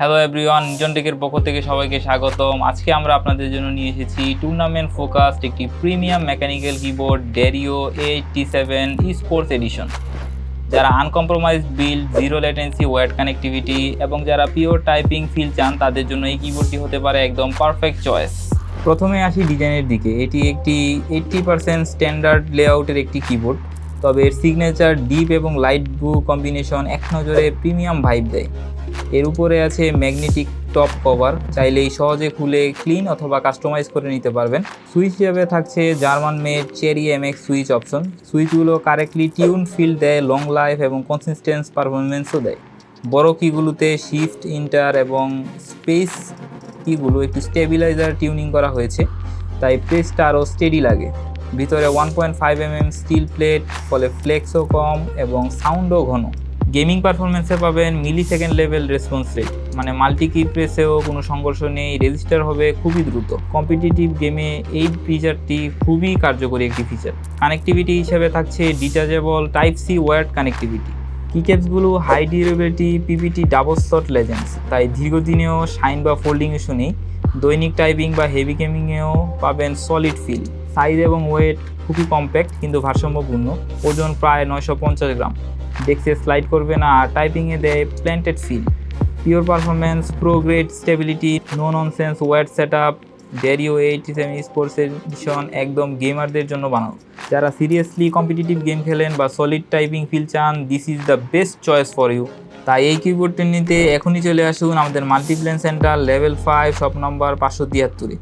Hello everyone নিজন টেকের পক্ষ থেকে সবাইকে স্বাগতম। আজকে আমরা আপনাদের জন্য নিয়ে এসেছি টুর্নামেন্ট ফোকাসড একটি premium mechanical keyboard Dareu eighty seven sports edition যারা uncompromise build zero latency wired connectivity এবং যারা পিওর টাইপিং ফিল চান, তাদের জন্য এই কিবোর্ডটি হতে পারে একদম পারফেক্ট চয়েস প্রথমে আসি ডিজাইনের দিকে। এটি একটি এইট্টি পার্সেন্ট স্ট্যান্ডার্ড লেআউটের একটি কিবোর্ড তবে এর সিগনেচার ডিপ এবং লাইট ব্লু কম্বিনেশন এক নজরে প্রিমিয়াম ভাইব দেয়। এর উপরে আছে ম্যাগনেটিক টপ কভার চাইলেই সহজে খুলে ক্লিন অথবা কাস্টমাইজ করে নিতে পারবেন। সুইচ হিসাবে থাকছে German made Cherry MX switch option সুইচগুলো correctly tune feel দেয় লং লাইফ এবং কনসিস্টেন্স পারফরমেন্সও দেয়। বড় কিগুলোতে শিফট ইন্টার এবং স্পেস কিগুলো একটু স্টেবিলাইজার টিউনিং করা হয়েছে, তাই প্রেসটা আরও স্টেডি লাগে। ভিতরে one point five M M steel plate ফলে ফ্লেক্সও কম এবং সাউন্ডও ঘন। গেমিং পারফরমেন্সে পাবেন millisecond level response rate মানে মাল্টি কি প্রেসেও কোনো সংঘর্ষ নেই রেজিস্টার হবে খুবই দ্রুত। কম্পিটিটিভ গেমে এই ফিচারটি খুবই কার্যকরী একটি ফিচার কানেক্টিভিটি হিসেবে থাকছে detachable type C wired connectivity কিক্যাপসগুলো high durability PPT double shot legends তাই দীর্ঘদিনেও শাইন বা ফোল্ডিং ইস্যু নেই। দৈনিক টাইপিং বা হেভি গেমিংয়েও পাবেন সলিড ফিল সাইজ এবং ওয়েট খুবই কম্প্যাক্ট কিন্তু ভারসাম্যপূর্ণ। ওজন প্রায় নয়শো পঞ্চাশ গ্রাম। ডেস্কে স্লাইড করবে না, আর টাইপিংয়ে দেয় planted feel pure performance pro grade stability no nonsense wired set up Dareu eighty seven sports edition একদম গেমারদের জন্য বানানো। যারা সিরিয়াসলি কম্পিটিটিভ গেম খেলেন বা সলিড টাইপিং ফিল চান this is the best choice for you তাই এই কিবোর্ডটি নিতে এখনই চলে আসুন আমাদের Multiplan centre level five shop number পাঁচশো তিয়াত্তরে।